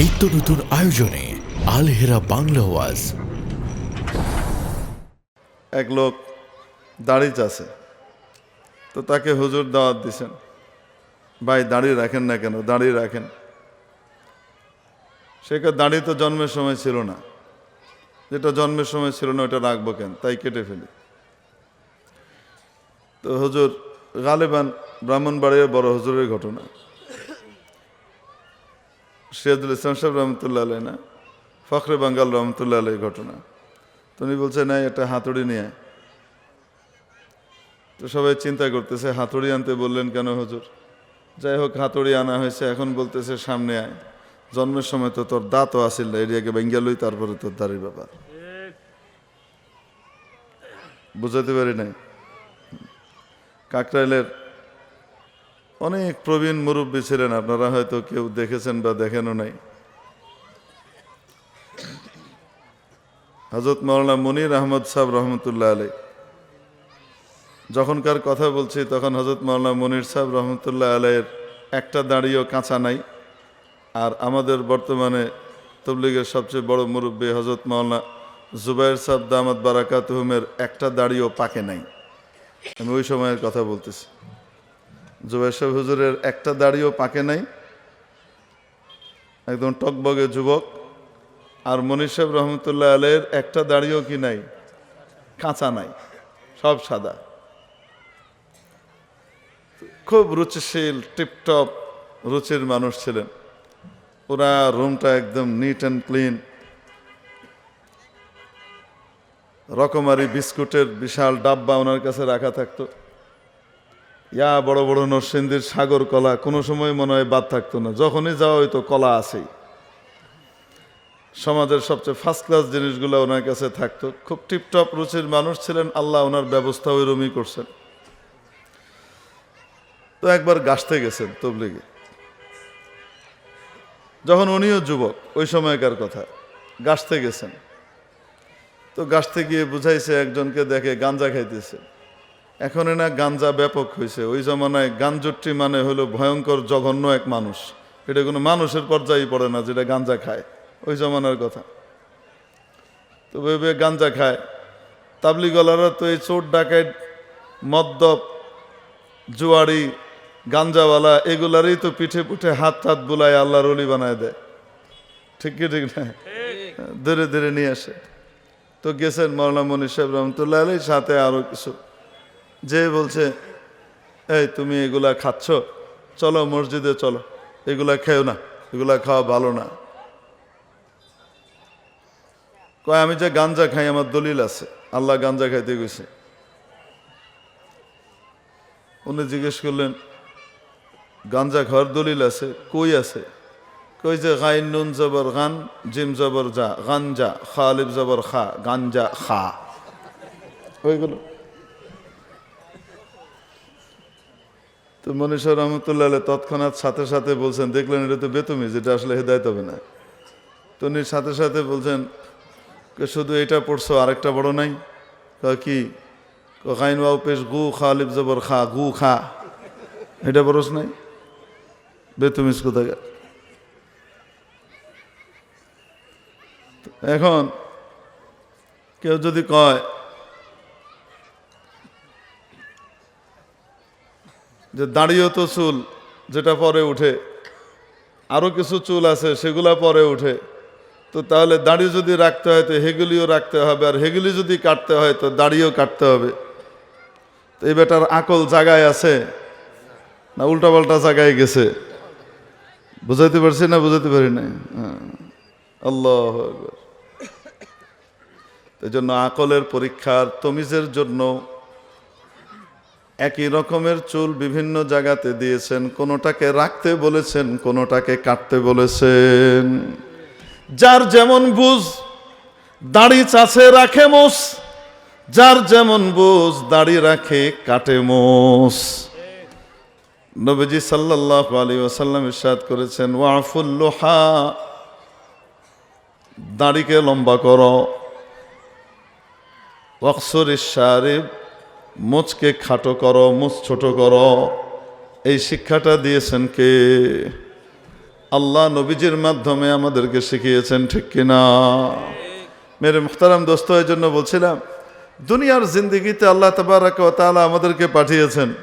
নিত্য নতুন আয়োজনে আলহেরা বাংলা ওয়াজ। এক লোক দাড়ি চাষে, তো তাকে হুজুর দাওয়াত দিছেন। ভাই, দাড়ি রাখেন না কেন? দাড়ি রাখেন। সে কে দাড়ি তো জন্মের সময় ছিল না। যেটা জন্মের সময় ছিল না, ওটা রাখব কেন? তাই কেটে ফেলি। তো হুজুর, গালেবান ব্রাহ্মণবাড়ির বড় হুজুরের ঘটনা। সিরাজুল ইসলাম সাহেব রহমতুল্লাহ আলাই না? ফখরে বাঙ্গাল রহমতুল্লাহ আলাই ঘটনা। তো উনি বলছে, না একটা হাতুড়ি নিয়ে। তো সবাই চিন্তা করতেছে, হাতুড়ি আনতে বললেন কেন হুজুর? যাই হোক, হাতুড়ি আনা হয়েছে, এখন বলতেছে, সামনে আয়। জন্মের সময় তো তোর দাঁতও আসিল না এরিয়াকে বেঙ্গালুই তারপরে তোর দাড়ির ব্যাপার। বুঝাতে পারি নাই? কাকরাইলের অনেক প্রবীণ মুরব্বী ছিলেন, আপনারা হয়তো কেউ দেখেছেন বা দেখেনও নাই। হজরত মৌলানা মনির আহমদ সাহেব রহমতুল্লাহ আলী যখনকার কথা বলছি তখন হজরত মৌলানা মনির সাহেব রহমতুল্লাহ আলাইয়ের একটা দাড়িও কাঁচা নাই। আর আমাদের বর্তমানে তবলিগের সবচেয়ে বড় মুরব্বী হজরত মৌলানা জুবাইর সাহেব দামাত বারাকাতুহুমের একটা দাড়িও পাকে নাই। আমি ওই সময়ের কথা বলতেছি। জুবাইর হুজুরের একটা দাড়িও পাকে নাই। একদম টকবগে যুবক। আর মনির সাহেব রহমতুল্লাহ আলের একটা দাড়িও কি নাই? কাঁচা নাই, সব সাদা। খুব রুচিশীল, টিপটপ, রুচির মানুষ ছিলেন। ওরা রুমটা একদম নিট অ্যান্ড ক্লিন রকমারি বিস্কুটের বিশাল ডাব্বা ওনার কাছে রাখা থাকতো। ইয়া বড় বড় নরসিংদীর সাগর কলা, কোনো সময় মনে হয় বাদ থাকতো না। যখনই যাওয়া হইতো, কলা আছেই। সমাজের সবচেয়ে ফার্স্ট ক্লাস জিনিসগুলো ওনার কাছে থাকতো। খুব টিপটপ রুচির মানুষ ছিলেন, আল্লাহ ওনার ব্যবস্থা ওইরমই করছেন। তো একবার গাছতে গেছেন তবলিগে। যখন উনিও যুবক, ওই সময়কার কথা, গাছতে গেছেন। তো গাছতে গিয়ে বুঝাইছে, একজনকে দেখে গাঞ্জা খাইতেছে। এখন না গাঞ্জা ব্যাপক হয়েছে। ওই জমানায় গাঞ্জুট্টি মানে হলো ভয়ঙ্কর, জঘন্য এক মানুষ। এটা কোনো মানুষের পর্যায়ে পড়ে না যেটা গাঞ্জা খায়। ওই জমানার কথা। তো ভেবে গাঞ্জা খায়। তাবলিগলারা তো এই চোর ডাকাইট মদ্যপ জুয়ারি গাঞ্জাওয়ালা এগুলারই তো পিঠে পুঠে হাত হাত বুলায় আল্লাহর অলি বানায় দেয়। ঠিক কি, ঠিক না? ধীরে ধীরে নিয়ে আসে। তো গেছেন মনি সাহেব রহমতুল্লাহ সাথে আরও কিছু। যে বলছে, এই, তুমি এগুলা খাচ্ছ? চলো মসজিদে, চলো। এগুলা খেও না, এগুলা খাওয়া ভালো না। কয়, আমি যে গাঞ্জা খাই, আমার দলিল আছে। আল্লাহ গাঞ্জা খাইতে গেছে। উনি জিজ্ঞেস করলেন, গাঞ্জা খাওয়ার দলিল আছে? কই আছে? কই যে গাইন নুন জবর গান, জিম জবর যা, গাঞ্জা খালিব জবর খা, গাঞ্জা খা। ওইগুলো। তো মনীষা রহমতুল্লাহ তৎক্ষণাৎ সাথে সাথে বলছেন, দেখলেন এটা তো বেতমি, যেটা আসলে হেদায়ত হবে না। তো উনি সাথে সাথে বলছেন শুধু এটা পড়ছো, আরেকটা বড় নাই? কি? কাইন বাউ পেশ গু খালিব জবর খা, গু খা। এটা বড়স নাই? বেতুমিস কোথায় এখন কেউ যদি কয় যে দাঁড়িয়েও তো চুল, যেটা পরে উঠে। আরও কিছু চুল আছে, সেগুলা পরে উঠে। তো তাহলে দাড়ি যদি রাখতে হয়, তো হেগুলিও রাখতে হবে, আর হেগুলি যদি কাটতে হয়, তো দাড়িও কাটতে হবে। তো এই বেটার আকল জায়গায় আছে না উল্টাপাল্টা জায়গায় গেছে? বুঝাইতে পারছি না বুঝাইতে পারি না আল্লাহ এই জন্য আকলের পরীক্ষার তমিজের জন্য একই রকমের চুল বিভিন্ন জায়গাতে দিয়েছেন, কোনোটাকে রাখতে বলেছেন, কোনোটাকে কাটতে বলেছেন। যার যেমন বুঝ, দাড়ি চাষে রাখে মোস যার যেমন বুঝ, দাড়ি রাখে, কাটে মোস নবীজি সাল্লাহ আলী ওসাল্লাম ইসাদ করেছেন ওয়াফুল্লোহা দাড়িকে লম্বা করো। ওয়াকসর ইশারিব মুচকে খাটো করো, মুচ ছোট করো। এই শিক্ষাটা দিয়েছেন কে? আল্লাহ নবীজির মাধ্যমে আমাদেরকে শিখিয়েছেন, ঠিক কিনা মেরে মুখতারাম দোস্ত, এই জন্য বলছিলাম, দুনিয়ার জিন্দিগিতে আল্লাহ তাবারাক তাআলা আমাদেরকে পাঠিয়েছেন।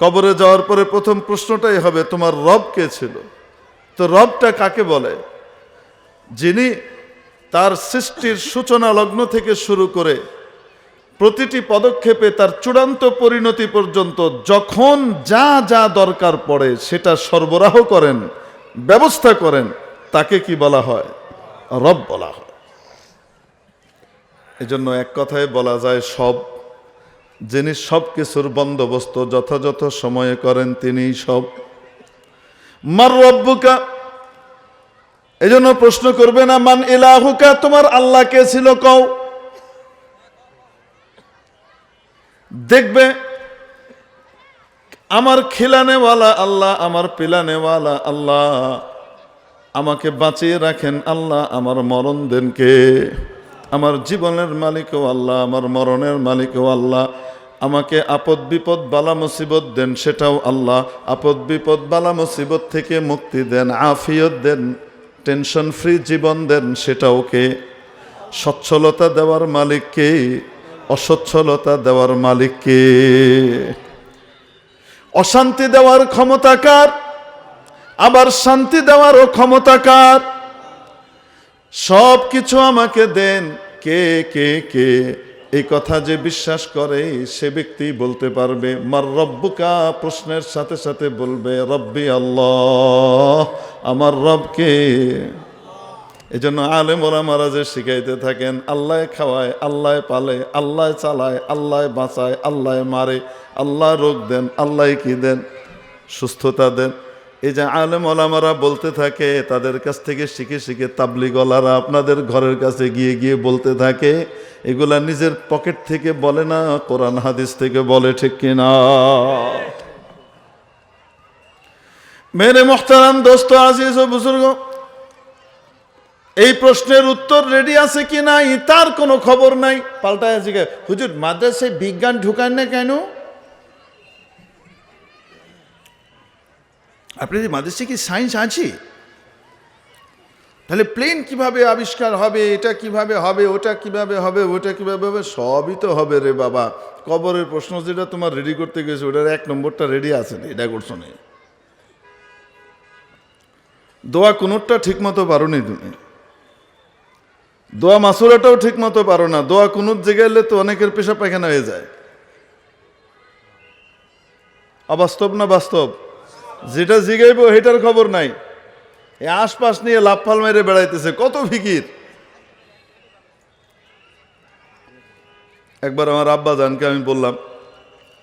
কবরে যাওয়ার পরে প্রথম প্রশ্নটাই হবে, তোমার রব কে ছিল? তো রবটা কাকে বলে? যিনি তার সৃষ্টির সূচনা লগ্ন থেকে শুরু করে প্রতিটি পদক্ষেপে তার চূড়ান্ত পরিণতি পর্যন্ত যখন যা যা দরকার পড়ে সেটা সরবরাহ করেন, ব্যবস্থা করেন, তাকে কি বলা হয়? রব বলা হয়। এজন্য এক কথায় বলা যায়, সব যিনি সব কিছুর বন্দোবস্ত যথাযথ সময়ে করেন তিনিই সব। মার রব্বুকা এই জন্য প্রশ্ন করবে না, মান ইলাহুকা, তোমার আল্লাহ কে ছিল কও? দেখবে, আমার খিলানেওয়ালা আল্লাহ, আমার পিলানেওয়ালা আল্লাহ, আমাকে বাঁচিয়ে রাখেন আল্লাহ, আমার মরণ দেন কে আমার জীবনের মালিকও আল্লাহ, আমার মরণের মালিকও আল্লাহ, আমাকে আপদ বিপদ, বালা মুসিবত দেন, সেটাও আল্লাহ। আপদ বিপদ, বালা মুসিবত থেকে মুক্তি দেন, আফিয়ত দেন, টেনশন ফ্রি জীবন দেন, সেটাও কে? সচ্ছলতা দেওয়ার মালিককে অসচ্ছলতা দেওয়ার মালিককে। অশান্তি দেওয়ার ক্ষমতাকার আবার শান্তি দেওয়ারও ক্ষমতাকার সব কিছু আমাকে দেন কে কে কে? এই কথা যে বিশ্বাস করে, সে ব্যক্তি বলতে পারবে, মার রব্বুকা? প্রশ্নের সাথে সাথে বলবে, রব্বি আল্লাহ, আমার রবকে। এই জন্য আলেম ওলামারা যে শিখাইতে থাকেন, আল্লাহ খাওয়ায়, আল্লাহ পালে, আল্লাহ চালায়, আল্লাহ বাঁচায়, আল্লাহ মারে, আল্লাহ রোগ দেন, আল্লাহ কি দেন, সুস্থতা দেন। এই যে আলেম ওলামারা বলতে থাকে, তাদের কাছ থেকে শিখে শিখে তাবলিগলারা আপনাদের ঘরের কাছে গিয়ে গিয়ে বলতে থাকে, এগুলা নিজের পকেট থেকে বলে না, কোরআন হাদিস থেকে বলে, ঠিক কিনা মেরে মোহতারাম দোস্ত, আজিজ ও বুজুর্গ এই প্রশ্নের উত্তর রেডি আছে কি নাই, তার কোনো খবর নাই। পাল্টায় জিজ্ঞাসা হুজুর, মাদ্রাসায় বিজ্ঞান ঢুকান না কেন? আপনাদের মাদ্রাসায় কি সায়েন্স আছে? তাহলে প্লেন কীভাবে আবিষ্কার হবে, এটা কীভাবে হবে, ওটা কীভাবে হবে, ওটা কীভাবে হবে, সবই তো হবে রে বাবা। কবরের প্রশ্ন যেটা তোমার রেডি করতে গেছে, ওটার এক নম্বরটা রেডি আছে না এটা করছ না। দোয়া কোনোটা ঠিক মতো পারো নি তুমি। দোয়া মাসুরাটাও ঠিক মতো পারো না। দোয়া কোনো জায়গায় এলে তো অনেকের পেশা পায়খানা হয়ে যায়। অবাস্তব না বাস্তব? যেটা জিগাইব সেটার খবর নাই। এই আশপাশ নিয়ে লাফাল মেরে বেড়াইতেছে, কত ফিকির। একবার আমার আব্বা জানকে আমি বললাম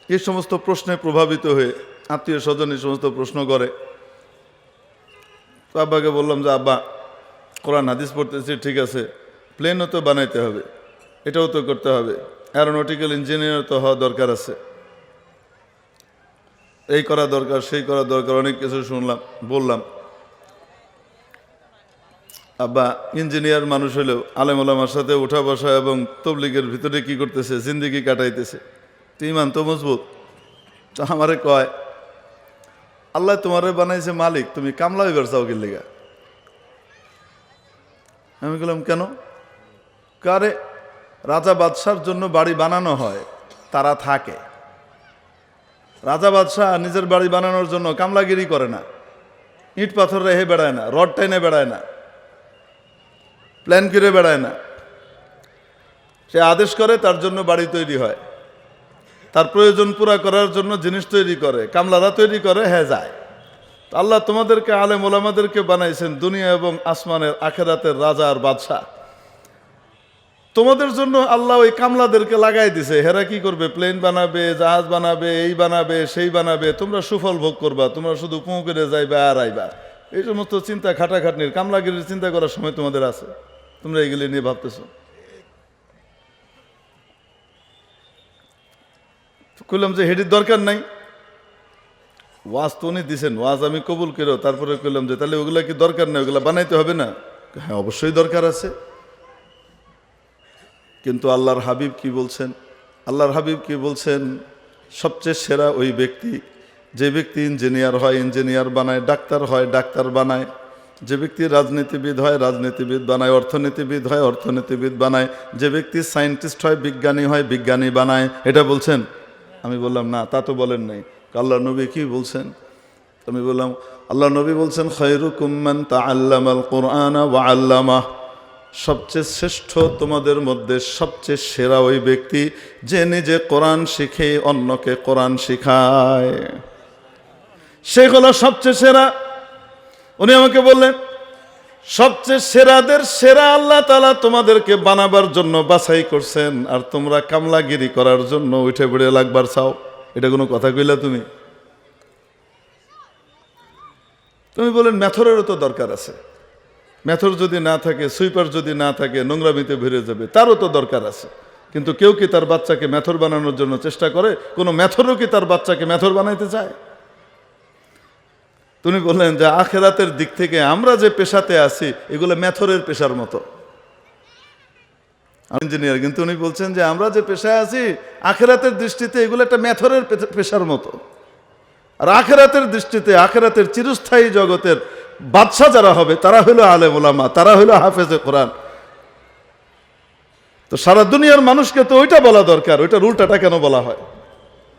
এই সমস্ত প্রশ্নে প্রভাবিত হয়ে আত্মীয় স্বজন এই সমস্ত প্রশ্ন করে। তো আব্বাকে বললাম যে, আব্বা, কোরআন, হাদিস পড়তেছি, ঠিক আছে। প্লেনও তো বানাইতে হবে, এটাও তো করতে হবে। অ্যারোনটিক্যাল ইঞ্জিনিয়ার তো হওয়া দরকার আছে। এই করা দরকার, সেই করা দরকার, অনেক কিছু শুনলাম, বললাম। আব্বা ইঞ্জিনিয়ার মানুষ হলেও আলেম ওলামার সাথে উঠা বসা এবং তবলিগের ভিতরে কি করতেছে, জিন্দিগি কাটাইতেছে, তো ইমান তো মজবুত। তো আমারে কয়, আল্লাহ তোমারে বানাইছে মালিক, তুমি কামলা হইবার চাও কি লেগা আমি বললাম কেন? কারে রাজা বাদশার জন্য বাড়ি বানানো হয়, তারা থাকে। রাজা বাদশাহ নিজের বাড়ি বানানোর জন্য কামলাগিরি করে না। ইট পাথর রেহে বেড়ায় না, রড টেনে বেড়ায় না প্ল্যান করে বেড়ায় না। সে আদেশ করে, তার জন্য বাড়ি তৈরি হয়। তার প্রয়োজন পুরা করার জন্য জিনিস তৈরি করে, কামলারা তৈরি করে হ্যাঁ যায়। আল্লাহ তোমাদেরকে, আলেম ওলামাদেরকে বানাইছেন দুনিয়া এবং আসমানের, আখেরাতের রাজা আর বাদশাহ। তোমাদের জন্য আল্লাহ ওই কামলাদেরকে লাগাই দিছে। হেরা কি করবে? প্লেন বানাবে, জাহাজ বানাবে, এই বানাবে, সেই বানাবে। তোমরা সুফল ভোগ করবা, তোমরা শুধু পুঁ করে যাইবা আর আইবা। এই সমস্ত চিন্তা খাটাখাটনির, কামলাগিরির চিন্তা করার সময় তোমাদের আছে। তোমরা এগুলি নিয়ে ভাবতেছো। কইলাম যে হেডির দরকার নাই। ওয়াজ তো উনি দিছেন, ওয়াজ আমি কবুল করো তারপরে কইলাম যে তাহলে ওগুলা কি দরকার নেই? ওগুলা বানাইতে হবে না? হ্যাঁ অবশ্যই দরকার আছে। কিন্তু আল্লাহর হাবিব কি বলছেন? আল্লাহর হাবিব কি বলছেন? সবচেয়ে সেরা ওই ব্যক্তি, যে ব্যক্তি ইঞ্জিনিয়ার হয়, ইঞ্জিনিয়ার বানায়, ডাক্তার হয়, ডাক্তার বানায়। যে ব্যক্তি রাজনীতিবিদ হয়, রাজনীতিবিদ বানায়, অর্থনীতিবিদ হয়, অর্থনীতিবিদ বানায়। যে ব্যক্তি সায়েন্টিস্ট হয়, বিজ্ঞানী হয়, বিজ্ঞানী বানায়। এটা বলছেন? আমি বললাম, না, তা তো বলেন নাই। আল্লাহ নবী কি বলছেন? আমি বললাম আল্লাহ নবী বলছেন খৈরুকুম্মান তা আল্লামাল কোরআন ওয়া আল্লামা সবচেয়ে শ্রেষ্ঠ তোমাদের মধ্যে সবচেয়ে সেরা ওই ব্যক্তি যে নিজে কোরআন শিখে অন্যকে কোরআন শিখায়। সে হলো সবচেয়ে সেরা। উনি আমাকে বললেন, সবচেয়ে সেরাদের সেরা আল্লাহ তালা তোমাদেরকে বানাবার জন্য বাছাই করছেন আর তোমরা কামলাগিরি করার জন্য উঠে পড়ে লাগবার চাও। এটা কোনো কথা কইলা তুমি? তুমি বলেন ম্যাথরেরও তো দরকার আছে। ম্যাথর যদি না থাকে, সুইপার যদি না থাকে, নোংরামিতে ভরে যাবে, তারও তো দরকার আছে। কিন্তু কেউ কি তার বাচ্চাকে ম্যাথর বানানোর জন্য চেষ্টা করে? কোনো ম্যাথরও কি তার বাচ্চাকে ম্যাথর বানাইতে চায়? তুমি বললেন যে আখেরাতের দিক থেকে আমরা যে পেশাতে আছি, এগুলো ম্যাথরের পেশার মতো। ইঞ্জিনিয়ার, কিন্তু উনি বলছেন যে আমরা যে পেশায় আছি, আখেরাতের দৃষ্টিতে এগুলো একটা ম্যাথরের পে- পেশার মতো। আর আখেরাতের দৃষ্টিতে আখেরাতের চিরস্থায়ী জগতের বাদশাহ যারা হবে, তারা হলো আলেম ওলামা তারা হলো হাফেজে কোরআন। তো সারা দুনিয়ার মানুষকে তো ওইটা বলা দরকার, ওইটার উল্টাটা কেন বলা হয়?